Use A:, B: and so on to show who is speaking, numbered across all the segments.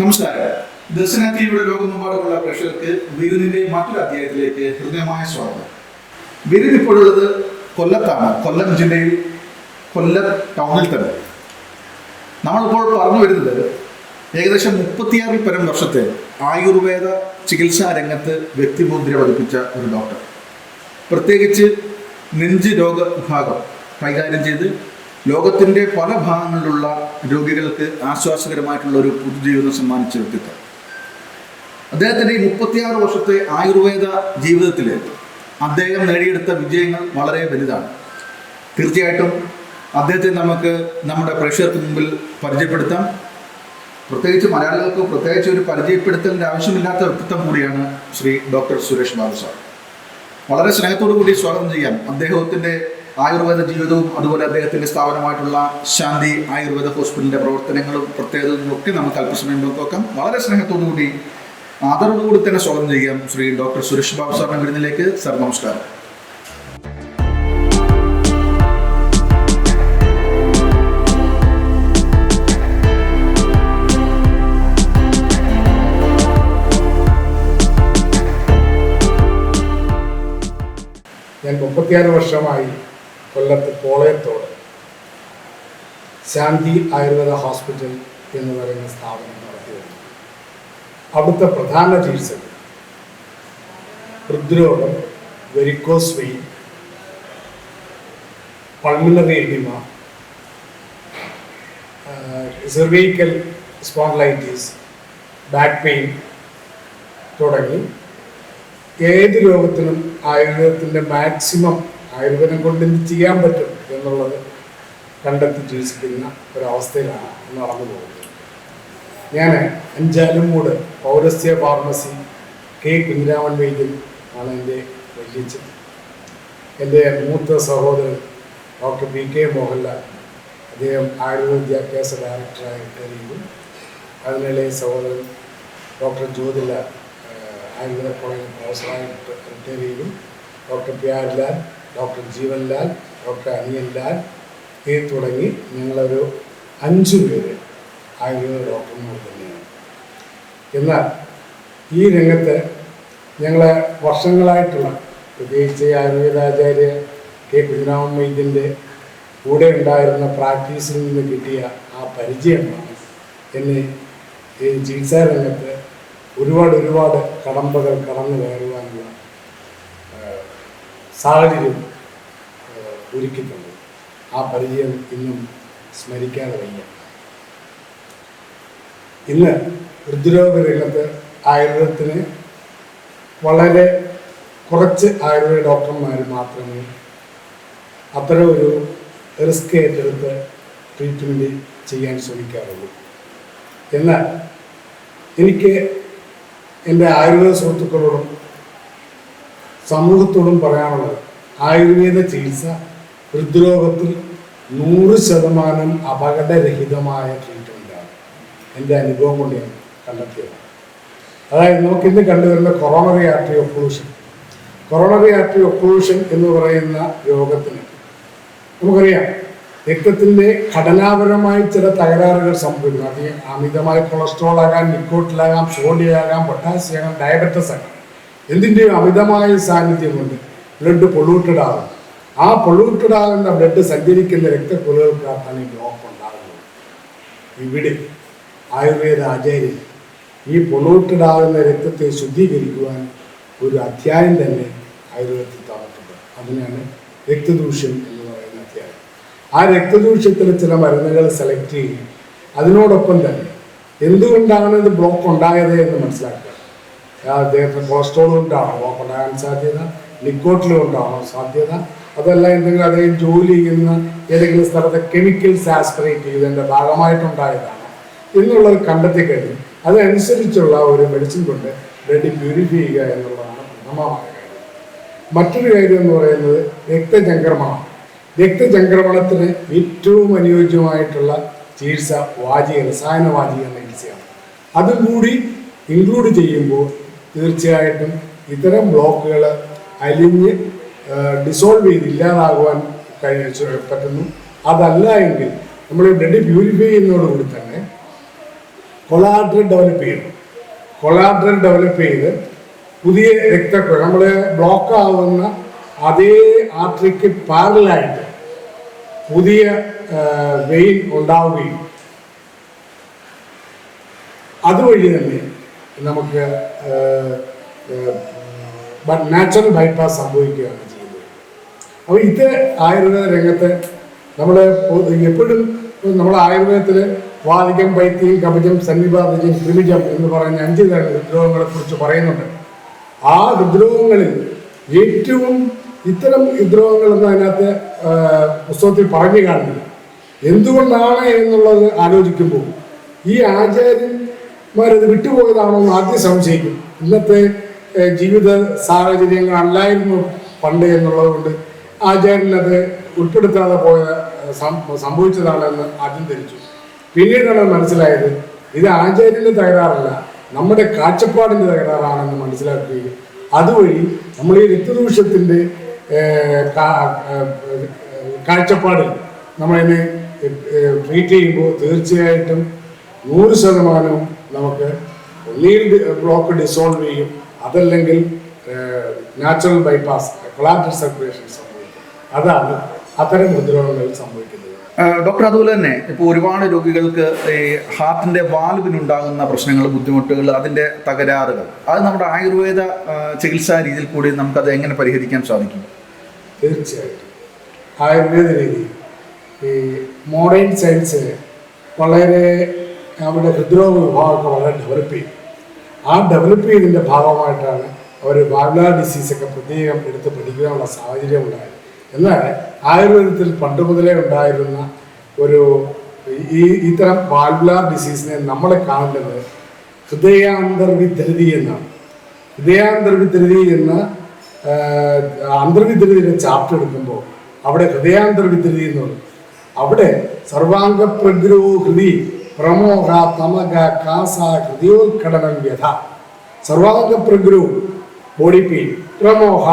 A: നമസ്കാരം. ദർശന ടിവിയുടെ ലോകമെമ്പാടുമുള്ള പ്രേക്ഷകർക്ക് വിരുന്നിന്റെ മറ്റൊരു അധ്യായത്തിലേക്ക് ഹൃദയമായ സ്വാഗതം. വിരുന്ന് ഇപ്പോഴുള്ളത് കൊല്ലത്താണ്. കൊല്ലം ജില്ലയിൽ കൊല്ലം ടൗണിൽ തന്നെ. നമ്മളിപ്പോൾ പറഞ്ഞു വരുന്നത് ഏകദേശം മുപ്പത്തിയാറിൽ പരം വർഷത്തെ ആയുർവേദ ചികിത്സാ രംഗത്ത് വ്യക്തിമുദ്ര പതിപ്പിച്ച ഒരു ഡോക്ടർ. പ്രത്യേകിച്ച് നെഞ്ച് രോഗ വിഭാഗം കൈകാര്യം ചെയ്ത് ലോകത്തിന്റെ പല ഭാഗങ്ങളിലുള്ള രോഗികൾക്ക് ആശ്വാസകരമായിട്ടുള്ള ഒരു പുതുജീവിതം സമ്മാനിച്ച വ്യക്തിത്വം. അദ്ദേഹത്തിന്റെ ഈ മുപ്പത്തിയാറ് വർഷത്തെ ആയുർവേദ ജീവിതത്തിൽ അദ്ദേഹം നേടിയെടുത്ത വിജയങ്ങൾ വളരെ വലുതാണ്. തീർച്ചയായിട്ടും അദ്ദേഹത്തെ നമുക്ക് നമ്മുടെ പ്രേക്ഷകർക്ക് മുമ്പിൽ പരിചയപ്പെടുത്താം. പ്രത്യേകിച്ച് മലയാളികൾക്ക് പ്രത്യേകിച്ച് ഒരു പരിചയപ്പെടുത്തലിന്റെ ആവശ്യമില്ലാത്ത വ്യക്തിത്വം കൂടിയാണ് ശ്രീ ഡോക്ടർ സുരേഷ് ബാബു സാർ. വളരെ സ്നേഹത്തോടു കൂടി സ്വാഗതം ചെയ്യാം. അദ്ദേഹത്തിന്റെ ആയുർവേദ ജീവിതവും അതുപോലെ അദ്ദേഹത്തിന്റെ സ്ഥാപനമായിട്ടുള്ള ശാന്തി ആയുർവേദ ഹോസ്പിറ്റലിന്റെ പ്രവർത്തനങ്ങളും പ്രത്യേകതകളും ഒക്കെ നമുക്ക് അല്പസമയം നോക്കാം. വളരെ സ്നേഹത്തോടു കൂടി ആദരവോടുകൂടി തന്നെ സ്വാഗതം ചെയ്യാം ശ്രീ ഡോക്ടർ സുരേഷ് ബാബു സാറിന്റെ വിരുന്നിലേക്ക്. സാർ നമസ്കാരം.
B: ഞാൻ മുപ്പത്തിയാറ് വർഷമായി കൊല്ലത്ത് കോളയത്തോട് ശാന്തി ആയുർവേദ ഹോസ്പിറ്റൽ എന്ന് പറയുന്ന സ്ഥാപനം നടത്തി വരുന്നു അവിടുത്തെ പ്രധാന ചികിത്സകൾ ഹൃദ്രോഗം varicose vein pulmonary oedema cervical spondylitis back pain തുടങ്ങി ഏത് രോഗത്തിനും ആയുർവേദത്തിന്റെ മാക്സിമം ആയുർവേദം കൊണ്ട് എന്ത് ചെയ്യാൻ പറ്റും എന്നുള്ളത് കണ്ടെത്തി ചികിത്സിക്കുന്ന ഒരവസ്ഥയിലാണ് നടന്നു പോകുന്നത്. ഞാൻ അഞ്ചാലുമൂട് പൗരസ്യ ഫാർമസി കെ കുഞ്ഞിരാമൻ വൈദ്യൻ ആണ് എന്റെ വല്യച്ഛൻ. എന്റെ മൂത്ത സഹോദരൻ ഡോക്ടർ പി കെ മോഹൻലാൽ അദ്ദേഹം ആയുർവേദ വിദ്യാഭ്യാസ ഡയറക്ടറായി കഴിയുന്നു അതിനിടെ സഹോദരൻ ഡോക്ടർ ജ്യോതിലാൽ ആയുർവേദ കോളേജ് പ്രൊഫസറായിട്ട് റിട്ടയർ ചെയ്തു doctor Pyarlal doctor Jeevanlal doctor Aniyanlal ഈ തുടങ്ങി ഞങ്ങളൊരു അഞ്ചു പേര് ആയുർവേദ ഡോക്ടർമാർ തന്നെയാണ്. എന്നാൽ ഈ രംഗത്ത് ഞങ്ങളെ വർഷങ്ങളായിട്ടുള്ള പ്രത്യേകിച്ച് ആയുർവേദാചാര്യ കെ കുഞ്ഞിരാമൻ വൈദ്യന്റെ കൂടെ ഉണ്ടായിരുന്ന പ്രാക്ടീസിൽ നിന്ന് കിട്ടിയ ആ പരിചയമാണ് എന്നെ ഈ ചികിത്സാ രംഗത്ത് ഒരുപാട് ഒരുപാട് കടമ്പകൾ കടന്നു കയറുവാനുള്ള സാഹചര്യം ഒരുക്കിയിട്ടുണ്ട് ആ പരിചയം ഇന്നും സ്മരിക്കാതെ വയ്യ. ഇന്ന് ഹൃദ്രോഗ രംഗത്ത് ആയുർവേദത്തിന് വളരെ കുറച്ച് ആയുർവേദ ഡോക്ടർമാർ മാത്രമേ അത്തരം ഒരു റിസ്ക് ഏറ്റെടുത്ത് ട്രീറ്റ്മെന്റ് ചെയ്യാൻ ശ്രമിക്കാറുള്ളൂ. എന്നാൽ എനിക്ക് എന്റെ ആയുർവേദ സുഹൃത്തുക്കളോടും സമൂഹത്തോടും പറയാനുള്ളത് ആയുർവേദ ചികിത്സ ഹൃദ്രോഗത്തിൽ നൂറ് ശതമാനം അപകടരഹിതമായ ട്രീറ്റ്മെന്റാണ് എന്റെ അനുഭവം കൊണ്ട് ഞാൻ കണ്ടെത്തിയത് അതായത് നമുക്കിന്ന് കണ്ടുവരുന്ന coronary artery occlusion coronary artery occlusion എന്ന് പറയുന്ന രോഗത്തിന് നമുക്കറിയാം രക്തത്തിന്റെ ഘടനാപരമായി ചില തകരാറുകൾ സംഭവിക്കുന്നു. അത് അമിതമായ കൊളസ്ട്രോൾ ആകാം നിക്കോട്ടിലാകാം സോഡിയം ആകാം പൊട്ടാസ്യം ആകാം ഡയബറ്റസ് ആകാം. എന്തിന്റെയും അമിതമായ സാന്നിധ്യം കൊണ്ട് ബ്ലഡ് പൊള്യൂട്ടഡ് ആകും ആ പൊള്യൂട്ടഡ് ആകുന്ന ബ്ലഡ് സഞ്ചരിക്കുന്ന രക്തക്കുലകൾക്കാണ് ഈ ബ്ലോക്ക് ഉണ്ടാകുന്നത് ഇവിടെ ആയുർവേദ ആചാര്യൻ ഈ പൊള്യൂട്ടഡ് ആകുന്ന രക്തത്തെ ശുദ്ധീകരിക്കുവാൻ ഒരു അധ്യായം തന്നെ ആയുർവേദത്തിൽ തന്നിട്ടുണ്ട്. അതിനാണ് രക്തദൂഷ്യം എന്ന് പറയുന്ന അധ്യായം. ആ രക്തദൂഷ്യത്തിൽ ചില മരുന്നുകൾ സെലക്ട് ചെയ്യുകയും അതിനോടൊപ്പം തന്നെ എന്തുകൊണ്ടാണ് ഇത് ബ്ലോക്ക് ഉണ്ടായത് എന്ന് മനസ്സിലാക്കുക? ആ അദ്ദേഹത്തിന് കൊളസ്ട്രോൾ കൊണ്ടാണോ ബ്ലോക്ക് ഉണ്ടാകാൻ സാധ്യത നിക്കോട്ടിൽ കൊണ്ടാണോ സാധ്യത. അതല്ല എന്തെങ്കിലും അദ്ദേഹം ജോലി ചെയ്യുന്ന ഏതെങ്കിലും സ്ഥലത്തെ കെമിക്കൽസ് ആസ്പിറേറ്റ് ചെയ്തതിന്റെ ഭാഗമായിട്ടുണ്ടായതാണ്. എന്നുള്ളത് കണ്ടെത്തി കഴിഞ്ഞു. അതനുസരിച്ചുള്ള ഒരു മെഡിസിൻ കൊണ്ട് ബ്ലഡ് പ്യൂരിഫൈ ചെയ്യുക എന്നുള്ളതാണ് പ്രഥമമായ കാര്യം. മറ്റൊരു കാര്യം എന്ന് പറയുന്നത് രക്തചംക്രമണം. രക്തചംക്രമണത്തിന് ഏറ്റവും അനുയോജ്യമായിട്ടുള്ള ചികിത്സ വാചിക രസായന വാചിക ചികിത്സയാണ്. അതും കൂടി ഇൻക്ലൂഡ് ചെയ്യുമ്പോൾ തീർച്ചയായിട്ടും ഇത്തരം ബ്ലോക്കുകൾ അലിഞ്ഞ് ഡിസോൾവ് ചെയ്ത് ഇല്ലാതാകുവാൻ കഴിഞ്ഞു പറ്റുന്നു. അതല്ല എങ്കിൽ നമ്മൾ ബ്ലഡ് പ്യൂരിഫൈ ചെയ്യുന്നതോടുകൂടി തന്നെ കൊളാട്രൽ ഡെവലപ്പ് ചെയ്യണം. കൊളാട്രൽ ഡെവലപ്പ് ചെയ്ത് പുതിയ രക്തക്കുഴൽ നമ്മൾ ബ്ലോക്ക് ആവുന്ന അതേ ആർട്ടറിക്ക് പാരലായിട്ട് പുതിയ വെയിൻ ഉണ്ടാവുകയും. അതുവഴി തന്നെ നമുക്ക് നാച്ചുറൽ ബൈപ്പാസ് സംഭവിക്കുകയാണ് ചെയ്യുന്നത്. അപ്പോൾ ഇത് ആയുർവേദ രംഗത്ത് നമ്മൾ എപ്പോഴും നമ്മൾ ആയുർവേദത്തിൽ വാതികം വൈദ്യം കപജം സന്നിപാതജം ക്രിമിജം എന്ന് പറയുന്ന അഞ്ച് തരം ഹൃദ്രോഗങ്ങളെ കുറിച്ച് പറയുന്നുണ്ട്. ആ ഹൃദ്രോഗങ്ങളിൽ ഏറ്റവും ഇത്തരം ഹൃദ്രോഗങ്ങളൊന്നും അതിനകത്ത് പുസ്തകത്തിൽ പറഞ്ഞു കാണുന്നില്ല എന്തുകൊണ്ടാണ് എന്നുള്ളത് ആലോചിക്കുമ്പോൾ ഈ ആചാര്യന്മാരത് വിട്ടുപോയതാണോ എന്ന് ആദ്യം സംശയിക്കും. ഇന്നത്തെ ജീവിത സാഹചര്യങ്ങൾ അല്ലായിരുന്നു പണ്ട് എന്നുള്ളത് കൊണ്ട് ആചാര്യനത് ഉൾപ്പെടുത്താതെ പോയ സംഭവിച്ചതാണെന്ന് ആദ്യം ധരിച്ചു. പിന്നീടാണ് മനസ്സിലായത് ഇത് ആചാര്യന്റെ തകരാറല്ല നമ്മുടെ കാഴ്ചപ്പാടിന്റെ തകരാറാണെന്ന് മനസ്സിലാക്കുകയും അതുവഴി നമ്മൾ ഈ ഏഹ്, കാഴ്ചപ്പാടിൽ നമ്മളതിനെ ട്രീറ്റ് ചെയ്യുമ്പോൾ തീർച്ചയായിട്ടും നൂറ് ശതമാനവും നമുക്ക് ഒന്നിൽ ബ്ലോക്ക് ഡിസോൾവ് ചെയ്യും. അതല്ലെങ്കിൽ നാച്ചുറൽ ബൈപാസ് കൊളാറ്റർ സർക്കുലേഷൻ സംഭവിക്കും. അതാണ് അത്തരം ഹൃദ്രോഗങ്ങൾ സംഭവിക്കുന്നത്.
A: ഡോക്ടർ അതുപോലെ തന്നെ ഇപ്പോൾ ഒരുപാട് രോഗികൾക്ക് ഈ ഹാർട്ടിന്റെ വാൽവിനുണ്ടാകുന്ന പ്രശ്നങ്ങൾ ബുദ്ധിമുട്ടുകൾ അതിന്റെ തകരാറുകൾ അത് നമ്മുടെ ആയുർവേദ ചികിത്സാ രീതിയിൽ കൂടി നമുക്കത് എങ്ങനെ പരിഹരിക്കാൻ സാധിക്കും?
B: തീർച്ചയായിട്ടും. ആയുർവേദ രീതി ഈ മോഡേൺ സയൻസ് വളരെ അവരുടെ ഹൃദ്രോഗ വിഭാഗമൊക്കെ വളരെ ഡെവലപ്പ് ചെയ്യും ആ ഡെവലപ്പ് ചെയ്തതിന്റെ ഭാഗമായിട്ടാണ് അവർ ബാബ്ല ഡിസീസൊക്കെ പ്രത്യേകം എടുത്ത് പഠിക്കാനുള്ള സാഹചര്യം ഉണ്ടായത്. എന്നാൽ ആയുർവേദത്തിൽ പണ്ട് മുതലേ ഉണ്ടായിരുന്ന ഒരു ഈ ഇത്തരം വാൽവുലാർ ഡിസീസിനെ നമ്മൾ കാണുന്നത് ഹൃദയാന്തർവിധൃതി എന്നാണ്. ഹൃദയാന്തർവിധൃതി എന്ന അന്തർവിധൃതിയുടെ ചാപ്റ്റർ എടുക്കുമ്പോൾ അവിടെ ഹൃദയാന്തർവിധൃതി എന്ന് പറയും. അവിടെ സർവാംഗ പ്രഗ്രോ പ്രമോഹ തമക കാസ ഹൃദയോത്കടനം വ്യഥ സർവാംഗ പ്രഗ്രു ബോഡി പെയിൻ പ്രമോഹ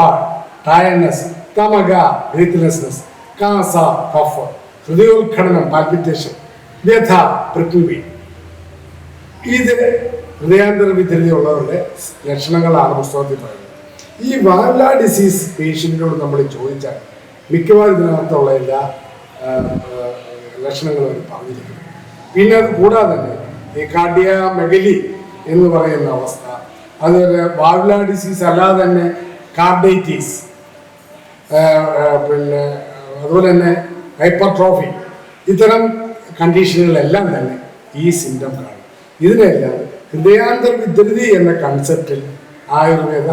B: ടയർനെസ് തമക ബ്രീത്ത്ലെസ്നെസ് കാസ കഫ് ഹൃദയോത്കടനം പാൽപിറ്റേഷൻ വ്യഥ പൃഥ്വി ഇത് ഹൃദയാന്തര വിദ്യതയുള്ളവരുടെ ലക്ഷണങ്ങളാണ് പുസ്തകത്തിൽ പറയുന്നത്. ഈ വാല ഡിസീസ് പേഷ്യന്റിനോട് നമ്മൾ ചോദിച്ചാൽ മിക്കവാറും ഇതിനകത്തുള്ള എല്ലാ ലക്ഷണങ്ങളും അവർ പറഞ്ഞിരിക്കുന്നു. പിന്നെ അത് കൂടാതെ തന്നെ ഈ കാർഡിയ മെഗലി എന്ന് പറയുന്ന അവസ്ഥ. അതുപോലെ വാവുല ഡിസീസ് അല്ലാതെ തന്നെ കാർഡൈറ്റീസ് പിന്നെ അതുപോലെ തന്നെ ഹൈപ്പർട്രോഫി ഇത്തരം കണ്ടീഷനുകളെല്ലാം തന്നെ ഈ സിംറ്റം കാണും. ഇതിനെല്ലാം ഹൃദയാന്തർ വിദ്രുതി എന്ന കൺസെപ്റ്റിൽ ആയുർവേദ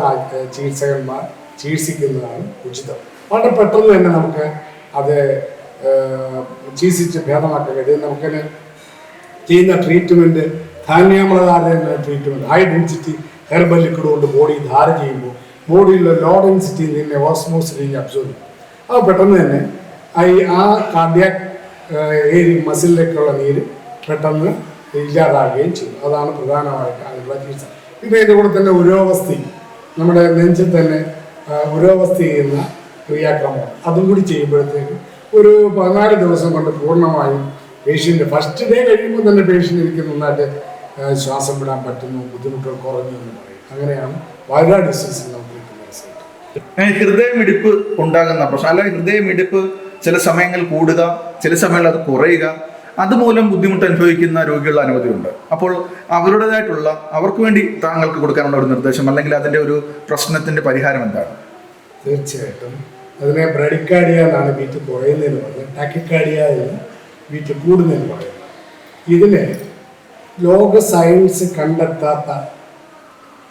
B: ചികിത്സകന്മാർ ചികിത്സിക്കുന്നതാണ് ഉചിതം. വളരെ പെട്ടെന്ന് തന്നെ നമുക്ക് അത് ചികിത്സിച്ച് ഭേദമാക്കാൻ കഴിയും. നമുക്കതിന് ചെയ്യുന്ന treatment ധാന്യാമ്ലധാര treatment high density herbal liquid കൊണ്ട് ബോഡി ധാര ചെയ്യുമ്പോൾ ബോഡിയിലെ ലോ ഡെൻസിറ്റി നിന്നെ ഓസ്മോസിലേക്ക് അബ്സോർബ് ചെയ്യും. അത് പെട്ടെന്ന് തന്നെ ഈ ആ കാർഡിയാക് ഏരി മസിലിലേക്കുള്ള നീര് പെട്ടെന്ന് ഇല്ലാതാകുകയും ചെയ്യും. അതാണ് പ്രധാനമായിട്ട് അതിനുള്ള ചികിത്സ. പിന്നെ ഇതിന്റെ കൂടെ തന്നെ ഉരോവസ്ഥി. നമ്മുടെ നെഞ്ചിൽ തന്നെ ഉരോവസ്ഥി ചെയ്യുന്ന ക്രിയാക്രമം അതും കൂടി ചെയ്യുമ്പോഴത്തേക്ക് ഒരു പതിനാല് ദിവസം കൊണ്ട് പൂർണമായും പേഷ്യന്റ് ഫസ്റ്റ് ഡേ കഴിയുമ്പോൾ തന്നെ പേഷ്യന്റ് എനിക്ക് നന്നായിട്ട് ശ്വാസം വിടാൻ പറ്റുന്നു ബുദ്ധിമുട്ടുകൾ കുറഞ്ഞു എന്ന് പറയും. അങ്ങനെയാണ് വൈറൽ ഡിസീസിൽ നമുക്ക് കിട്ടുന്ന റിസൾട്ട്
A: ഹൃദയമിടിപ്പ് ഉണ്ടാകുന്ന പ്രശ്നം അല്ലെങ്കിൽ ഹൃദയമിടിപ്പ് ചില സമയങ്ങളിൽ കൂടുക ചില സമയങ്ങളിൽ അത് കുറയുക അതുമൂലം ബുദ്ധിമുട്ട് അനുഭവിക്കുന്ന രോഗികൾ അനവധിയുണ്ട് അപ്പോൾ അവരുടേതായിട്ടുള്ള അവർക്ക് വേണ്ടി താങ്കൾക്ക് കൊടുക്കാനുള്ള ഒരു നിർദ്ദേശം അല്ലെങ്കിൽ അതിന്റെ ഒരു പ്രശ്നത്തിന്റെ പരിഹാരം എന്താണ്?
B: തീർച്ചയായിട്ടും. അതിനെ ബ്രഡിക്കാഡിയ എന്നാണ് വീട്ടിൽ കുറയുന്നതെന്ന് പറഞ്ഞത് ടാക്കിക്കാഡിയ എന്ന് ബീറ്റ് കൂടുന്നതെന്ന് പറയുന്നത്. ഇതിന് ലോക സയൻസ് കണ്ടെത്താത്ത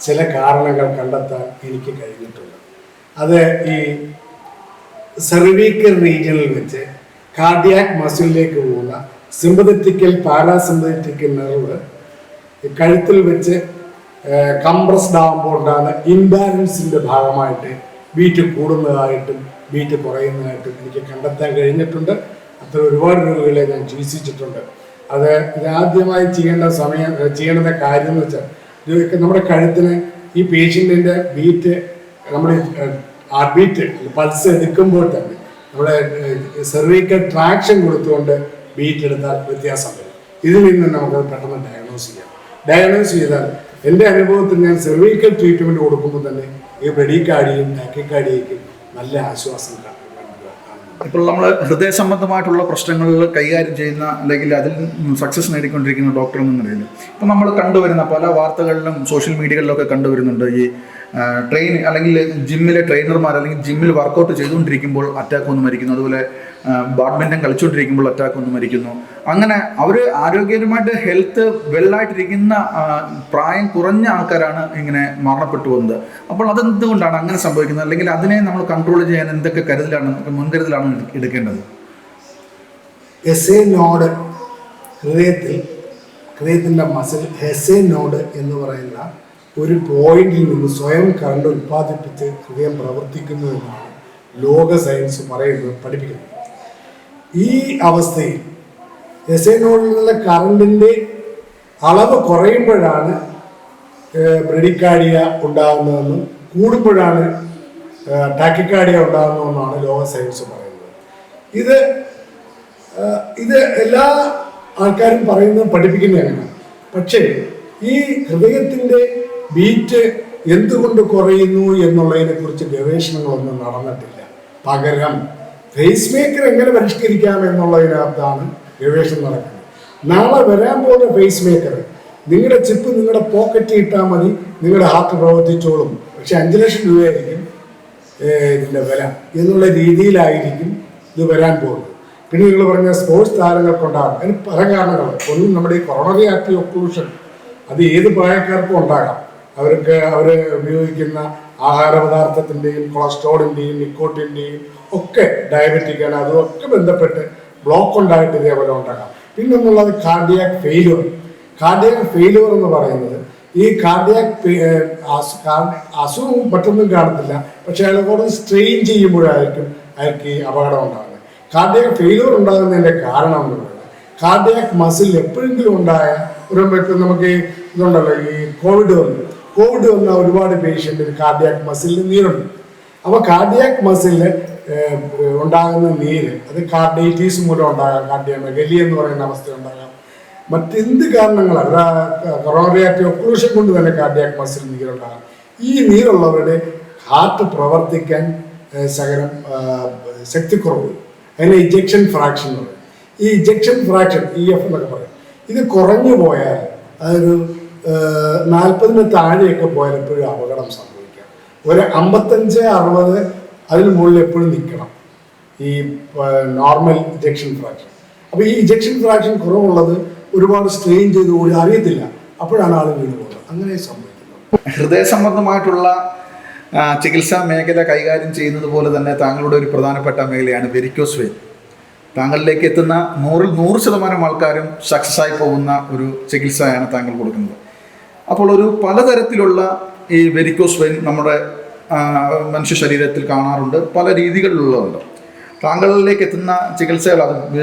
B: ചില കാരണങ്ങൾ കണ്ടെത്താൻ എനിക്ക് കഴിഞ്ഞിട്ടുണ്ട്. അത് ഈ സെർവീക്കൽ റീജിയനിൽ വെച്ച് കാർഡിയാക് മസിലിലേക്ക് പോകുന്ന സിമ്പതറ്റിക്കൽ പാരാസിമ്പതറ്റിക്കൽ നെർവ് കഴുത്തിൽ വെച്ച് കംപ്രസ്ഡ് ആകുമ്പോൾ ഉണ്ടാകുന്ന ഇംബാലൻസിന്റെ ഭാഗമായിട്ട് ബീറ്റ് കൂടുന്നതായിട്ടും ബീറ്റ് കുറയുന്നതായിട്ടും എനിക്ക് കണ്ടെത്താൻ കഴിഞ്ഞിട്ടുണ്ട്. അത്ര ഒരുപാട് രോഗികളെ ഞാൻ ചികിത്സിച്ചിട്ടുണ്ട്. അത് ഇതാദ്യമായി ചെയ്യേണ്ട സമയം ചെയ്യേണ്ട കാര്യം എന്ന് വെച്ചാൽ നമ്മുടെ കഴുത്തിന് ഈ പേഷ്യന്റിന്റെ ബീറ്റ് നമ്മുടെ ഹാർട്ട് ബീറ്റ് പൾസ് എടുക്കുമ്പോൾ തന്നെ നമ്മുടെ സെർവിക്കൽ ട്രാക്ഷൻ കൊടുത്തുകൊണ്ട് ബീറ്റ് എടുത്താൽ വ്യത്യാസം വരും. ഇതിൽ നിന്ന് നമുക്ക് പെട്ടെന്ന് ഡയഗ്നോസ് ചെയ്യാം. ഡയഗ്നോസ് ചെയ്താൽ എന്റെ അനുഭവത്തിൽ ഞാൻ സെർവിക്കൽ ട്രീറ്റ്മെന്റ് കൊടുക്കുമ്പോൾ തന്നെ ഈ ബ്രഡിക്കാടിയും ടാക്കിക്കാടിയേക്കും നല്ല ആശ്വാസം
A: ഇപ്പോൾ നമ്മൾ ഹൃദയ സംബന്ധമായിട്ടുള്ള പ്രശ്നങ്ങൾ കൈകാര്യം ചെയ്യുന്ന അല്ലെങ്കിൽ അതിൽ സക്സസ് നേടിക്കൊണ്ടിരിക്കുന്ന ഡോക്ടർ എന്ന നിലയിൽ ഇപ്പം നമ്മൾ കണ്ടുവരുന്ന പല വാർത്തകളിലും സോഷ്യൽ മീഡിയകളിലൊക്കെ കണ്ടുവരുന്നുണ്ട്. ഈ ട്രെയിൻ അല്ലെങ്കിൽ ജിമ്മിലെ ട്രെയിനർമാർ അല്ലെങ്കിൽ ജിമ്മിൽ വർക്കൗട്ട് ചെയ്തുകൊണ്ടിരിക്കുമ്പോൾ അറ്റാക്ക് വന്ന് മരിക്കുന്നു. അതുപോലെ ബാഡ്മിന്റൺ കളിച്ചുകൊണ്ടിരിക്കുമ്പോൾ അറ്റാക്ക് വന്ന് മരിക്കുന്നു. അങ്ങനെ അവർ ആരോഗ്യപരമായിട്ട് ഹെൽത്ത് വെള്ളായിട്ടിരിക്കുന്ന പ്രായം കുറഞ്ഞ ആൾക്കാരാണ് ഇങ്ങനെ മരണപ്പെട്ടു പോകുന്നത്. അപ്പോൾ അതെന്തുകൊണ്ടാണ് അങ്ങനെ സംഭവിക്കുന്നത്? അല്ലെങ്കിൽ അതിനെ നമ്മൾ കൺട്രോൾ ചെയ്യാൻ എന്തൊക്കെ കരുതലാണ് മുൻകരുതലാണ് എടുക്കേണ്ടത്?
B: എസ് എ നോഡ് ഹൃദയത്തിൽ ഹൃദയത്തിന്റെ മസിൽ എസ് എ നോഡ് എന്ന് പറയുന്ന ഒരു പോയിന്റിൽ നിന്ന് സ്വയം കറണ്ട് ഉൽപ്പാദിപ്പിച്ച് ഹൃദയം പ്രവർത്തിക്കുന്നു എന്നാണ് ലോക സയൻസ് പറയുന്നത് പഠിപ്പിക്കുന്നത്. ഈ അവസ്ഥയിൽ എസ് എ നോഡിലുള്ള നിന്നുള്ള കറണ്ടിന്റെ അളവ് കുറയുമ്പോഴാണ് ബ്രഡിക്കാഡിയ ഉണ്ടാകുന്നതെന്നും കൂടുമ്പോഴാണ് ടാക്കിക്കാഡിയ ഉണ്ടാകുന്നതെന്നാണ് ലോക സയൻസ് പറയുന്നത്. ഇത് ഇത് എല്ലാ ആൾക്കാരും പറയുന്നത് പഠിപ്പിക്കുന്നതാണ്. പക്ഷേ ഈ ഹൃദയത്തിന്റെ ബീറ്റ് എന്തുകൊണ്ട് കുറയുന്നു എന്നുള്ളതിനെക്കുറിച്ച് ഗവേഷണങ്ങളൊന്നും നടന്നിട്ടില്ല. പകരം ഫേസ് മേക്കർ എങ്ങനെ പരിഷ്കരിക്കാം എന്നുള്ളതിനകത്താണ് ഗവേഷണം നടക്കുന്നത്. നാളെ വരാൻ പോകുന്ന ഫേസ് മേക്കർ നിങ്ങളുടെ ചിപ്പ് നിങ്ങളുടെ പോക്കറ്റിൽ ഇട്ടാൽ മതി നിങ്ങളുടെ ഹാർട്ട് പ്രവർത്തിച്ചോളും. പക്ഷെ അഞ്ച് ലക്ഷം രൂപയായിരിക്കും ഇതിന്റെ വില എന്നുള്ള രീതിയിലായിരിക്കും ഇത് വരാൻ പോകുന്നത്. പിന്നെ നിങ്ങൾ പറഞ്ഞ സ്പോർട്സ് താരങ്ങൾക്കുണ്ടാകും അതിന് പല കാരണങ്ങൾ. ഒന്നും നമ്മുടെ ഈ കൊറോണറി ആക്ടി ഒക്ലൂഷൻ അത് ഏത് പ്രായക്കാർക്കും ഉണ്ടാകാം. അവർക്ക് അവർ ഉപയോഗിക്കുന്ന ആഹാര പദാർത്ഥത്തിന്റെയും കൊളസ്ട്രോളിന്റെയും നിക്കോട്ടിന്റെയും ഒക്കെ ഡയബറ്റിക് ആണ്. അതുമൊക്കെ ബന്ധപ്പെട്ട് ബ്ലോക്ക് ഉണ്ടായിട്ട് ഇതേപോലെ ഉണ്ടാകാം പിന്നെ ഒന്നുള്ളത് കാർഡിയാക് ഫെയിലുവർ കാർഡിയാക് ഫെയിലുവർ എന്ന് പറയുന്നത് ഈ കാർഡിയാക് അസുഖവും മറ്റൊന്നും കാണത്തില്ല. പക്ഷെ അയാൾ കൂടുതൽ സ്ട്രെയിൻ ചെയ്യുമ്പോഴായിരിക്കും അയാൾക്ക് ഈ അപകടം ഉണ്ടാകുന്നത്. കാർഡിയാക് ഫെയിലുവർ ഉണ്ടാകുന്നതിന്റെ കാരണം എന്ന് പറയുന്നത് കാർഡിയാക് മസിൽ എപ്പോഴെങ്കിലും ഉണ്ടായ ഒരു നമുക്ക് ഇതുണ്ടല്ലോ ഈ കോവിഡ് വന്നു. കോവിഡ് വന്ന ഒരുപാട് പേഷ്യന്റിന് കാർഡിയാക് മസിലിന് നീരുണ്ട്. അപ്പോൾ കാർഡിയാക് മസിലിന് ഉണ്ടാകുന്ന നീര് അത് കാർഡൈറ്റീസ് മൂലം ഉണ്ടാകാം കാർഡിയോമെഗലി എന്ന് പറയുന്ന അവസ്ഥ ഉണ്ടാകാം. മറ്റെന്ത് കാരണങ്ങളാണ്? കൊറോണറി ആക്റ്റീവ് ഒക്ലൂഷൻ കൊണ്ട് തന്നെ കാർഡിയാക് മസിൽ നീരുണ്ടാകാം. ഈ നീരുള്ളവരുടെ ഹാർട്ട് പ്രവർത്തിക്കാൻ ശകലം ശക്തിക്കുറവ് അതിന് ഇജക്ഷൻ ഫ്രാക്ഷൻ എന്ന് പറയും. ഈ ഇജക്ഷൻ ഫ്രാക്ഷൻ ഇ എഫ് എന്നൊക്കെ പറയും. ഇത് കുറഞ്ഞു പോയാൽ അതൊരു നാൽപ്പതിന് താഴെയൊക്കെ പോയാൽ എപ്പോഴും അപകടം സംഭവിക്കാം. ഒരു അമ്പത്തഞ്ച് അറുപത് അതിന് മുകളിൽ എപ്പോഴും നിൽക്കണം. ഈ നോർമൽ ഇജക്ഷൻ ഫ്രാക്ഷൻ അപ്പോൾ ഈ ഇജക്ഷൻ ഫ്രാക്ഷൻ കുറവുള്ളത് ഒരുപാട് സ്ട്രെയിൻ ചെയ്ത് കൂടി അറിയത്തില്ല. അപ്പോഴാണ് ആൾ വീണ് പോകുന്നത്. അങ്ങനെ സംഭവിക്കുന്നത്
A: ഹൃദയ സംബന്ധമായിട്ടുള്ള ചികിത്സാ മേഖല കൈകാര്യം ചെയ്യുന്നത് പോലെ തന്നെ താങ്കളുടെ ഒരു പ്രധാനപ്പെട്ട മേഖലയാണ് വെരിക്കോസ് വെയിൻ താങ്കളിലേക്ക് എത്തുന്ന നൂറിൽ നൂറ് ശതമാനം ആൾക്കാരും സക്സസ് ആയി പോകുന്ന ഒരു ചികിത്സയാണ് താങ്കൾ കൊടുക്കുന്നത്. അപ്പോൾ ഒരു പലതരത്തിലുള്ള ഈ വെരിക്കോസ് വെയിൻ നമ്മുടെ മനുഷ്യ ശരീരത്തിൽ കാണാറുണ്ട്. പല രീതികളിലുള്ളതുണ്ട്. താങ്കളിലേക്ക് എത്തുന്ന ചികിത്സകൾ അത്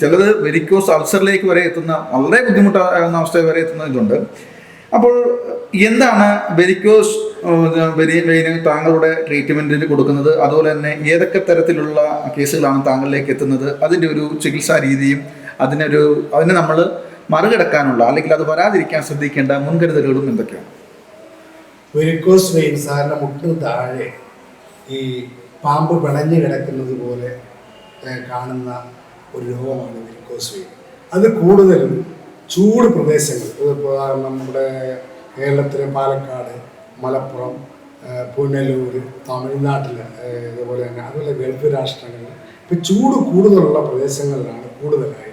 A: ചിലത് വെരിക്കോസ് അൾസറിലേക്ക് വരെ എത്തുന്ന വളരെ ബുദ്ധിമുട്ടാകുന്ന അവസ്ഥ വരെ എത്തുന്ന ഇതുണ്ട് അപ്പോൾ എന്താണ് വെരിക്കോസ് വെരി വെയിന് താങ്കളുടെ ട്രീറ്റ്മെന്റിന് കൊടുക്കുന്നത്? അതുപോലെ തന്നെ ഏതൊക്കെ തരത്തിലുള്ള കേസുകളാണ് താങ്കളിലേക്ക് എത്തുന്നത്? അതിന്റെ ഒരു ചികിത്സാ രീതിയും അതിനൊരു അതിനെ നമ്മൾ മറികടക്കാനുള്ള അല്ലെങ്കിൽ അത് വരാതിരിക്കാൻ ശ്രദ്ധിക്കേണ്ട മുൻകരുതലുകളും എന്തൊക്കെയാണ്?
B: വെയിൻ സാറിന് മുട്ടിന് താഴെ ഈ പാമ്പ് പിണഞ്ഞു കിടക്കുന്നത് പോലെ കാണുന്ന ഒരു രോഗമാണ് വെരിക്കോസ് വെയിൻ. അത് കൂടുതലും ചൂട് പ്രദേശങ്ങൾ ഇതിപ്പോൾ നമ്മുടെ കേരളത്തിലെ പാലക്കാട് മലപ്പുറം പുനലൂർ തമിഴ്നാട്ടിൽ ഇതുപോലെ തന്നെ അതുപോലെ ഗൾഫ് രാഷ്ട്രങ്ങളിൽ ഇപ്പം ചൂട് കൂടുതലുള്ള പ്രദേശങ്ങളിലാണ് കൂടുതലായിട്ട്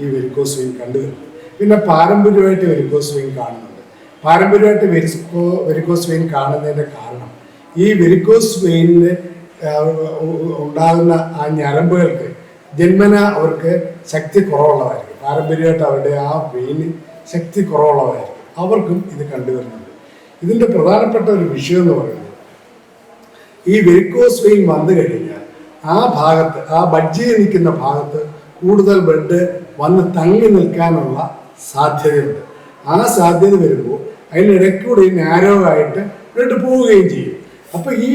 B: ഈ വെരിക്കോസ് വെയിൻ കണ്ടുവരുന്നത് പിന്നെ പാരമ്പര്യമായിട്ട് വെരിക്കോസ് വെയിൻ കാണുന്നുണ്ട്. പാരമ്പര്യമായിട്ട് വെരിസ്കോ വെരിക്കോസ് വെയിൻ കാണുന്നതിന്റെ കാരണം ഈ വെരിക്കോസ് വെയിനിന് ഉണ്ടാകുന്ന ആ ഞരമ്പുകൾക്ക് ജന്മന അവർക്ക് ശക്തി കുറവുള്ളതായിരിക്കും. പാരമ്പര്യമായിട്ട് അവരുടെ ആ വെയിന് ശക്തി കുറവുള്ളതായിരിക്കും. അവർക്കും ഇത് കണ്ടുവരുന്നുണ്ട് ഇതിന്റെ പ്രധാനപ്പെട്ട ഒരു വിഷയം എന്ന് പറയുന്നത് ഈ വെരിക്കോസ് വെയിൻ വന്നു കഴിഞ്ഞാൽ ആ ഭാഗത്ത് ആ ബഡ്ജിയിൽ നിൽക്കുന്ന ഭാഗത്ത് കൂടുതൽ ബ്ലഡ് വന്ന് തങ്ങി നിൽക്കാനുള്ള സാധ്യതയുണ്ട്. ആ സാധ്യത വരുമ്പോൾ അതിനിടയ്ക്കൂടെ നാരോ ആയിട്ട് ബ്ലഡ് പോവുകയും ചെയ്യും. അപ്പോൾ ഈ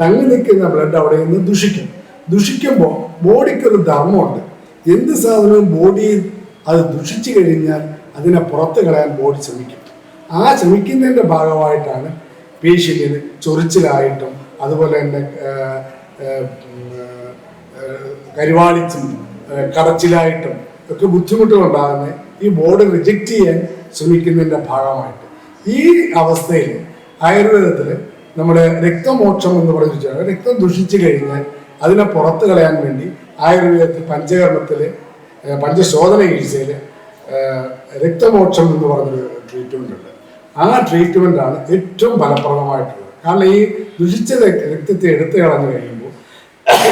B: തങ്ങി നിൽക്കുന്ന ബ്ലഡ് അവിടെ നിന്ന് ദുഷിക്കും. ദുഷിക്കുമ്പോൾ ബോഡിക്കൊരു ധർമ്മമുണ്ട്. എന്ത് സാധനവും ബോഡിയിൽ അത് ദുഷിച്ചു കഴിഞ്ഞാൽ
C: അതിനെ പുറത്ത് കളയാൻ ബോഡി ശ്രമിക്കും. ആ ശ്രമിക്കുന്നതിന്റെ ഭാഗമായിട്ടാണ് പേഷ്യന്റിന് ചൊറിച്ചിലായിട്ടും അതുപോലെ തന്നെ കരുവാളിച്ചും കടച്ചിലായിട്ടും ഒക്കെ ബുദ്ധിമുട്ടുകൾ ഉണ്ടാകുന്നത് ഈ ബോർഡ് റിജക്റ്റ് ചെയ്യാൻ ശ്രമിക്കുന്നതിന്റെ ഭാഗമായിട്ട്. ഈ അവസ്ഥയിൽ ആയുർവേദത്തിൽ നമ്മുടെ രക്തമോക്ഷം എന്ന് പറഞ്ഞു വെച്ചാൽ രക്തം ദുഷിച്ചു കഴിഞ്ഞാൽ അതിനെ പുറത്ത് കളയാൻ വേണ്ടി ആയുർവേദത്തിൽ പഞ്ചകർമ്മത്തിൽ പഞ്ചശോധന ചികിത്സയിൽ രക്തമോക്ഷം എന്ന് പറഞ്ഞൊരു ട്രീറ്റ്മെന്റ് ഉണ്ട്. ആ ട്രീറ്റ്മെന്റ് ആണ് ഏറ്റവും ഫലപ്രദമായിട്ടുള്ളത്. കാരണം ഈ ദുഷിച്ച രക്തത്തെ എടുത്തു കളഞ്ഞു കഴിയുമ്പോൾ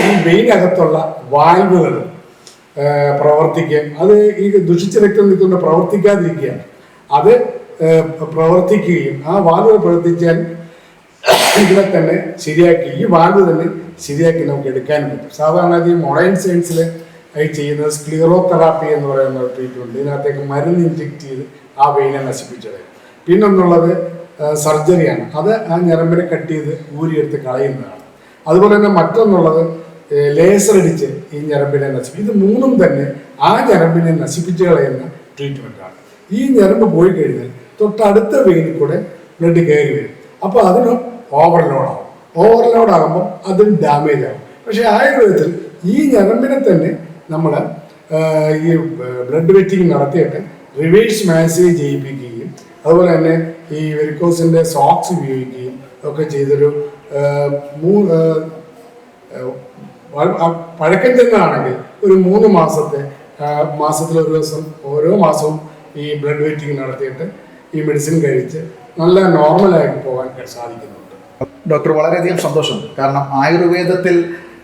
C: ഈ വെയിനകത്തുള്ള വാൽവുകൾ പ്രവർത്തിക്കുകയും അത് ഈ ദുഷിച്ച രക്തം നിൽക്കുന്ന പ്രവർത്തിക്കാതിരിക്കുകയാണ്. അത് പ്രവർത്തിക്കുകയും ആ വാൽവ് പ്രവർത്തിച്ചാൽ ഇതിനെ തന്നെ ശരിയാക്കി ഈ വാൽവ് തന്നെ ശരിയാക്കി നമുക്ക് എടുക്കാൻ പറ്റും. സാധാരണ ഈ മോഡേൺ സയൻസിൽ ചെയ്യുന്നത് സ്ക്ലീറോ തെറാപ്പി എന്ന് പറയുന്ന ഒരു ട്രീറ്റ്മെന്റ് ഇതിനകത്തേക്ക് മരുന്ന് ഇൻജെക്ട് ചെയ്ത് ആ വെയിനെ നശിപ്പിച്ചത്. പിന്നൊന്നുള്ളത് സർജറിയാണ് അത് ആ ഞരമ്പിനെ കട്ട് ചെയ്ത് ഊരിയെടുത്ത് കളയുന്നതാണ്. അതുപോലെ തന്നെ മറ്റൊന്നുള്ളത് ലേസർ അടിച്ച് ഈ ഞരമ്പിനെ നശിപ്പിക്കും ഇത് മൂന്നും തന്നെ ആ ഞരമ്പിനെ നശിപ്പിച്ചു കളയുന്ന ട്രീറ്റ്മെന്റാണ് ഈ ഞരമ്പ് പോയി കഴിഞ്ഞാൽ തൊട്ടടുത്ത വെയിൽ കൂടെ ബ്ലഡ് കയറി വരും. അപ്പോൾ അതിന് ഓവർലോഡ് ഓവർലോഡാകുമ്പോൾ ഓവർലോഡ് ആകുമ്പോൾ അതിന് ഡാമേജ് ആകും പക്ഷേ ആയുർവേദത്തിൽ ഈ ഞരമ്പിനെ തന്നെ നമ്മൾ ഈ ബ്ലഡ് വെറ്റിങ് നടത്തിയിട്ട് റിവേഴ്സ് മാസേജ് ചെയ്യിപ്പിക്കുകയും അതുപോലെ തന്നെ ഈ വെരിക്കോസിന്റെ സോക്സ് ഉപയോഗിക്കുകയും ഒക്കെ ചെയ്തൊരു മൂ പഴക്കം ചെന്നാണെങ്കിൽ ഒരു മൂന്ന് മാസത്തെ മാസത്തിൽ ഒരു ദിവസം ഓരോ മാസവും ഈ ബ്ലഡ് വെയിറ്റിംഗ് നടത്തിയിട്ട് ഈ മെഡിസിൻ കഴിച്ച് നല്ല നോർമലായിട്ട് പോകാൻ സാധിക്കുന്നുണ്ട്.
A: ഡോക്ടർ വളരെയധികം സന്തോഷം. കാരണം ആയുർവേദത്തിൽ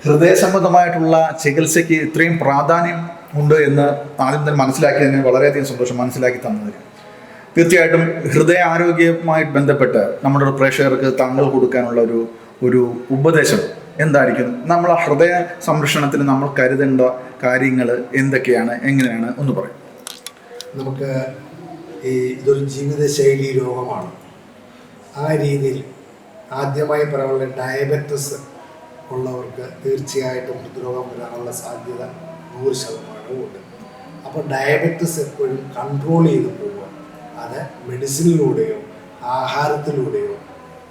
A: ഹൃദയ സംബന്ധമായിട്ടുള്ള ചികിത്സയ്ക്ക് ഇത്രയും പ്രാധാന്യം ഉണ്ട് എന്ന് ആദ്യം തന്നെ മനസ്സിലാക്കിയതിന് വളരെയധികം സന്തോഷം മനസ്സിലാക്കി തന്നതിന് തീർച്ചയായിട്ടും ഹൃദയ ആരോഗ്യവുമായി ബന്ധപ്പെട്ട് നമ്മുടെ പ്രേക്ഷകർക്ക് താങ്കൾ കൊടുക്കാനുള്ള ഒരു ഒരു ഉപദേശം. എന്തായിരിക്കും? നമ്മൾ ഹൃദയ സംരക്ഷണത്തിന് നമ്മൾ കരുതേണ്ട കാര്യങ്ങൾ എന്തൊക്കെയാണ്? എങ്ങനെയാണ്? ഒന്ന് പറയും.
B: നമുക്ക് ഈ ഇതൊരു ജീവിതശൈലി രോഗമാണ്. ആ രീതിയിൽ ആദ്യമായി പറയാനുള്ള ഡയബറ്റിസ് ഉള്ളവർക്ക് തീർച്ചയായിട്ടും ഹൃദ്രോഗം വരാനുള്ള സാധ്യത നൂറ് ശതമാനവും ഉണ്ട്. അപ്പോൾ ഡയബറ്റിസ് എപ്പോഴും കൺട്രോൾ ചെയ്ത് പോവുക. അത് മെഡിസിനിലൂടെയോ ആഹാരത്തിലൂടെയോ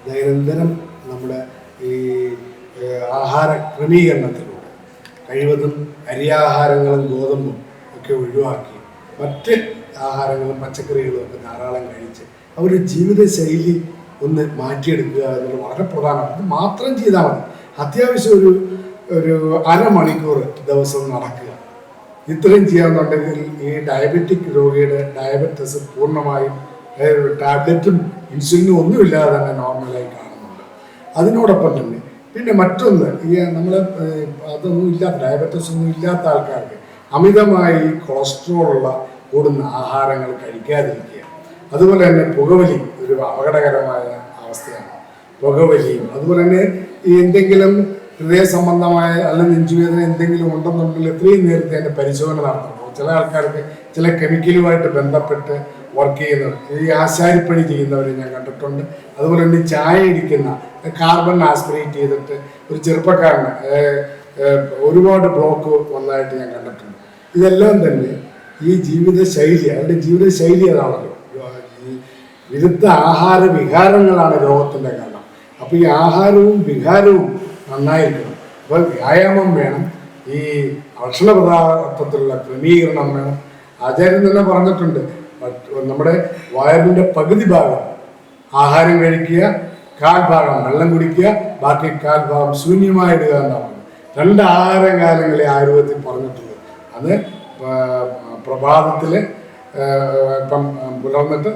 B: ദൈനംദിനം നമ്മുടെ ഈ ആഹാര ക്രമീകരണത്തിലൂടെ കഴിവതും അരിയാഹാരങ്ങളും ഗോതമ്പും ഒക്കെ ഒഴിവാക്കി മറ്റ് ആഹാരങ്ങളും പച്ചക്കറികളും ഒക്കെ ധാരാളം കഴിച്ച് അവരുടെ ജീവിതശൈലി ഒന്ന് മാറ്റിയെടുക്കുക എന്നുള്ളത് വളരെ പ്രധാനമാണ്. അത് മാത്രം ചെയ്താൽ മതി. അത്യാവശ്യം ഒരു ഒരു അരമണിക്കൂർ ദിവസം നടക്കുക. ഇത്രയും ചെയ്യാന്നുണ്ടെങ്കിൽ ഈ ഡയബറ്റിക് രോഗിയുടെ ഡയബറ്റിസ് പൂർണമായും ടാബ്ലറ്റും ഇൻസുലിനും ഒന്നുമില്ലാതെ തന്നെ നോർമലായി കാണുന്നുണ്ട്. അതിനോടൊപ്പം തന്നെ പിന്നെ മറ്റൊന്ന് ഈ നമ്മൾ അതൊന്നും ഇല്ലാത്ത ഡയബറ്റിസ് ഒന്നും ഇല്ലാത്ത ആൾക്കാർക്ക് അമിതമായി കൊളസ്ട്രോൾ ഉള്ള കൂടുന്ന ആഹാരങ്ങൾ കഴിക്കാതിരിക്കുക. അതുപോലെ തന്നെ പുകവലി ഒരു അപകടകരമായ അവസ്ഥയാണ്. പുകവലിയും അതുപോലെ തന്നെ ഈ എന്തെങ്കിലും ഹൃദയ സംബന്ധമായ അല്ലെങ്കിൽ നെഞ്ചുവേദന എന്തെങ്കിലും ഉണ്ടെന്നുണ്ടെങ്കിൽ എത്രയും നേരത്തെ അതിന്റെ പരിശോധന നടത്തണം. ചില ആൾക്കാർക്ക് ചില കെമിക്കലുമായിട്ട് ബന്ധപ്പെട്ട് വർക്ക് ചെയ്യുന്നവർ ഈ ആശാരിപ്പണി ചെയ്യുന്നവരെ ഞാൻ കണ്ടിട്ടുണ്ട്. അതുപോലെ തന്നെ ചായ ഇടിക്കുന്ന കാർബൺ ആസ്പിറേറ്റ് ചെയ്തിട്ട് ഒരു ചെറുപ്പക്കാരന് ഒരുപാട് ബ്ലോക്ക് വന്നതായിട്ട് ഞാൻ കണ്ടിട്ടുണ്ട്. ഇതെല്ലാം തന്നെ ഈ ജീവിത ശൈലി അവരുടെ ജീവിത ശൈലി അതാണല്ലോ. ഈ വിരുദ്ധ ആഹാര വിഹാരങ്ങളാണ് രോഗത്തിന്റെ കാരണം. അപ്പോൾ ഈ ആഹാരവും വിഹാരവും നന്നായിരിക്കണം. അപ്പോൾ വ്യായാമം വേണം. ഈ ഭക്ഷണ പദാർത്ഥത്തിലുള്ള ക്രമീകരണം വേണം. ആചാര്യൻ തന്നെ പറഞ്ഞിട്ടുണ്ട് നമ്മുടെ വയറിന്റെ പകുതി ഭാഗം ആഹാരം കഴിക്കുക കാൽഭാഗം വെള്ളം കുടിക്കുക ബാക്കി കാൽഭാഗം ശൂന്യമായിടുക എന്നാണ്. രണ്ട് ആഹാരകാലങ്ങളെ ആയുർവേദത്തിൽ പറഞ്ഞിട്ടുള്ളത് അത് പ്രഭാതത്തിൽ ഇപ്പം പുലർന്നിട്ട്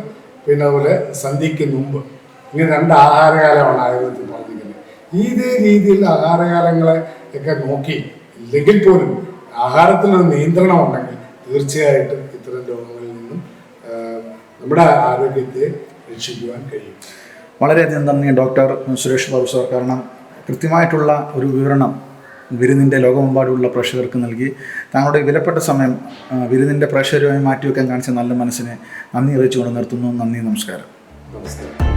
B: പിന്നെ അതുപോലെ സന്ധ്യയ്ക്ക് മുമ്പ്. ഇങ്ങനെ രണ്ട് ആഹാരകാലമാണ് ആയുർവേദത്തിൽ പറഞ്ഞിരിക്കുന്നത്. ഇതേ രീതിയിൽ ആഹാരകാലങ്ങളെ ഒക്കെ നോക്കി ഇല്ലെങ്കിൽ പോലും ആഹാരത്തിനൊരു നിയന്ത്രണം ഉണ്ടെങ്കിൽ തീർച്ചയായിട്ടും ഇത്തരം രോഗങ്ങളിൽ നിന്നും നമ്മുടെ ആരോഗ്യത്തെ രക്ഷിക്കുവാൻ കഴിയും.
A: വളരെയധികം നന്ദി ഡോക്ടർ സുരേഷ് ബാബു സാർ. കാരണം കൃത്യമായിട്ടുള്ള ഒരു വിവരണം വിരുന്നിന്റെ ലോകമെമ്പാടുമുള്ള പ്രേക്ഷകർക്ക് നൽകി. താങ്കളുടെ വിലപ്പെട്ട സമയം വിരുന്നിന്റെ പ്രേക്ഷകരുമായി മാറ്റിവെക്കാൻ കാണിച്ച നല്ല മനസ്സിനെ നന്ദി അറിയിച്ചുകൊണ്ട് നിർത്തുന്നു. നന്ദി നമസ്കാരം.
B: നമസ്കാരം.